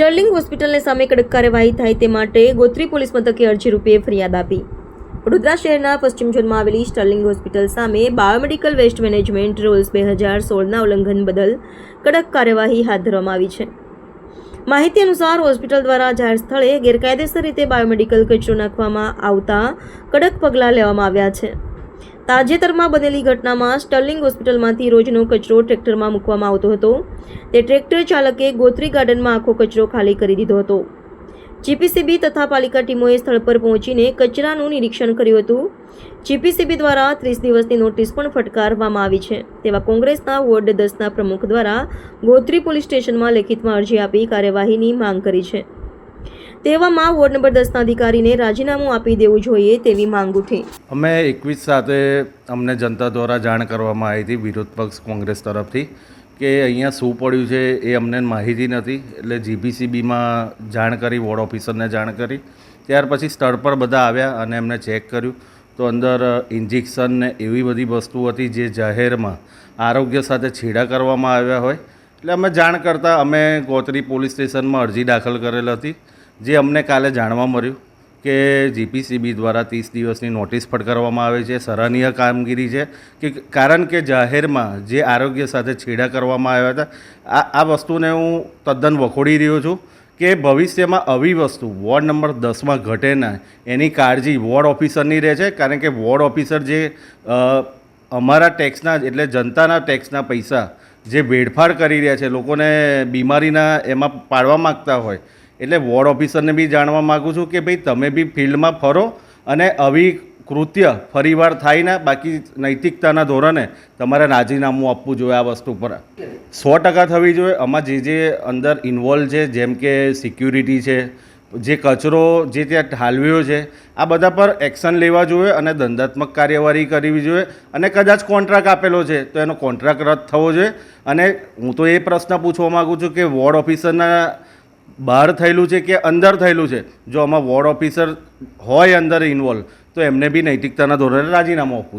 Sterling હોસ્પિટલને સામે કડક કાર્યવાહી થાય તે માટે ગોત્રી પોલીસ મથકે અરજી રૂપે ફરિયાદ આપી. વડોદરા શહેરના પશ્ચિમ ઝોનમાં આવેલી સ્ટર્લિંગ હોસ્પિટલ સામે બાયોમેડિકલ વેસ્ટ મેનેજમેન્ટ રૂલ્સ બે હજાર સોળના ઉલ્લંઘન બદલ કડક કાર્યવાહી હાથ ધરવામાં આવી છે. માહિતી અનુસાર હોસ્પિટલ દ્વારા જાહેર સ્થળે ગેરકાયદેસર રીતે બાયોમેડિકલ કચરો નાખવામાં આવતા કડક પગલાં લેવામાં આવ્યા છે. તાજેતરમાં બનેલી ઘટનામાં સ્ટર્લિંગ હોસ્પિટલમાંથી રોજનો કચરો ટ્રેક્ટરમાં મૂકવામાં આવતો હતો. તે ટ્રેક્ટર ચાલકે ગોત્રી ગાર્ડનમાં આખો કચરો ખાલી કરી દીધો હતો. જીપીસીબી તથા પાલિકા ટીમોએ સ્થળ પર પહોંચીને કચરાનું નિરીક્ષણ કર્યું હતું. જીપીસીબી દ્વારા ત્રીસ દિવસની નોટિસ પણ ફટકારવામાં આવી છે. તેવા કોંગ્રેસના વોર્ડ દસના પ્રમુખ દ્વારા ગોત્રી પોલીસ સ્ટેશનમાં લેખિતમાં અરજી આપી કાર્યવાહીની માંગ કરી છે. તેવામાં વોર્ડ નંબર દસના અધિકારીને રાજીનામું આપી દેવું જોઈએ તેવી માંગ ઉઠી. અમે એકવીસ સાથે અમને જનતા દ્વારા જાણ કરવામાં આવી હતી વિરોધ પક્ષ કોંગ્રેસ તરફથી કે અહીંયા શું પડ્યું છે એ અમને માહિતી નથી. એટલે જીબીસીબીમાં જાણ કરી, વોર્ડ ઓફિસરને જાણ કરી. ત્યાર પછી સ્થળ પર બધા આવ્યા અને એમને ચેક કર્યું. તો અંદર ઇન્જેક્શન ને એવી બધી વસ્તુ હતી જે જાહેરમાં આરોગ્ય સાથે છેડા કરવામાં આવ્યા હોય. એટલે અમે જાણ કરતાં અમે ગોત્રી પોલીસ સ્ટેશનમાં અરજી દાખલ કરેલ હતી. જે અમને કાલે જાણવા મળ્યું કે જીપીસીબી દ્વારા ત્રીસ દિવસની નોટિસ ફટકારવામાં આવે છે, સરાહનીય કામગીરી છે કે કારણ કે જાહેરમાં જે આરોગ્ય સાથે છેડા કરવામાં આવ્યા હતા, આ આ વસ્તુને હું તદ્દન વખોડી રહ્યો છું કે ભવિષ્યમાં આવી વસ્તુ વોર્ડ નંબર દસમાં ઘટે ના, એની કાળજી વોર્ડ ઓફિસરની રહે છે. કારણ કે વોર્ડ ઓફિસર જે અમારા ટેક્સના એટલે જનતાના ટેક્સના પૈસા જે વેડફાડ કરી રહ્યા છે, લોકોને બીમારીના એમાં પાડવા માગતા હોય એટલે વોર્ડ ઓફિસરને બી જાણવા માગું છું કે ભાઈ તમે બી ફિલ્ડમાં ફરો અને આવી કૃત્ય ફરીવાર થાય ને બાકી નૈતિકતાના ધોરણે તમારે રાજીનામું આપવું જોઈએ આ વસ્તુ પર. સો ટકા થવી જોઈએ. આમાં જે જે અંદર ઇન્વોલ્વ છે, જેમ કે સિક્યુરિટી છે, જે કચરો જે ત્યાં ઠાલવ્યો છે, આ બધા પર એક્શન લેવા જોઈએ અને દંડાત્મક કાર્યવાહી કરવી જોઈએ અને કદાચ કોન્ટ્રાક્ટ આપેલો છે, તો એનો કોન્ટ્રાક્ટ રદ થવો જોઈએ. અને હું તો એ પ્રશ્ન પૂછવા માગું છું કે વોર્ડ ઓફિસરના બહાર થયેલું છે કે અંદર થયેલું છે? જો આમાં વોર્ડ ઓફિસર હોય અંદર ઇન્વોલ્વ તો એમને બી નૈતિકતાના ધોરણે રાજીનામું આપવું